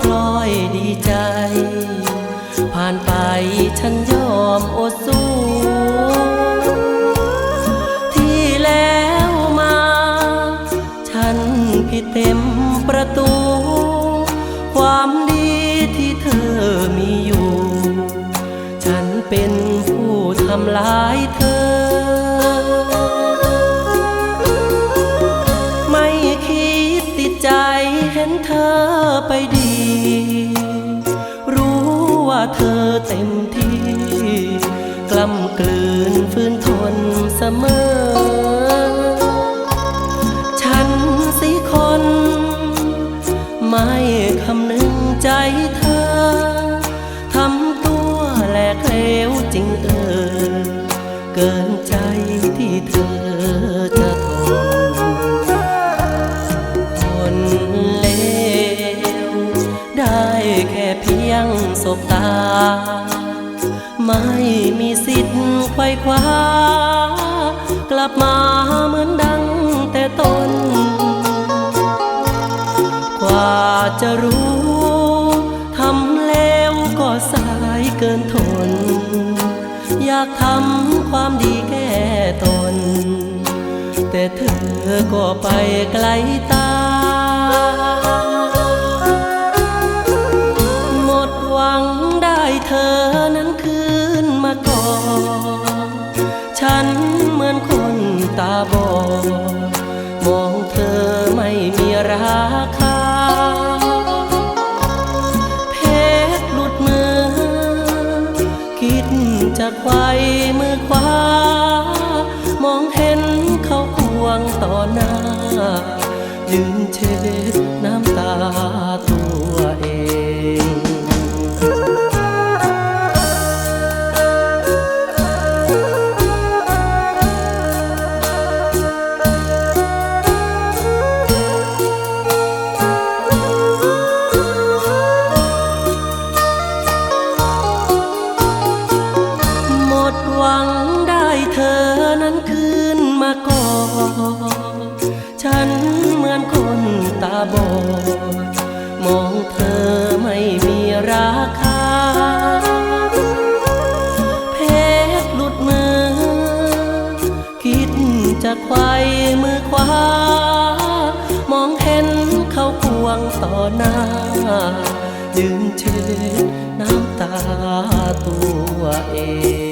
พลอยดีใจ ผ่านไปฉันยอมอดสู้ ที่แล้วมา ฉันผิดเต็มประตู ความดีที่เธอมีอยู่ ฉันเป็นผู้ทำลายเธอไม่คิดติดใจเห็นเธอ ไปดี รู้ว่าเธอเต็มที่ กล้ำกลืนฟื้นทนเสมอ ฉันสิคน ไม่คำนึงใจเธอ ทำตัวแหลกเลวจริงเออ เกินใจที่เธอ ไม่มีสิทธิ์ไขว้คว้ากลับมาเหมือนดังแต่ต้น กว่าจะรู้ทำแล้วก็สายเกินทน อยากทำความดีแก้ตน แต่เธอก็ไปไกลตา อนั้นคืนมาก่อน ฉันเหมือนคนตาบอดมองเธอไม่มีราคา เพชรหลุดมือ คิดจะไขว้มือขวามองเห็นเขาควงต่อหน้ายืนเช็ดน้ำตาตัว อนคืนมาก่อนฉันเหมือนคนตาบอด มองเธอไม่มีราคา เพชรหลุดมือ คิดจะไขว้มือขวา มองเห็นเขาควงต่อหน้ายืนเช็ดน้ำตาตัวเอง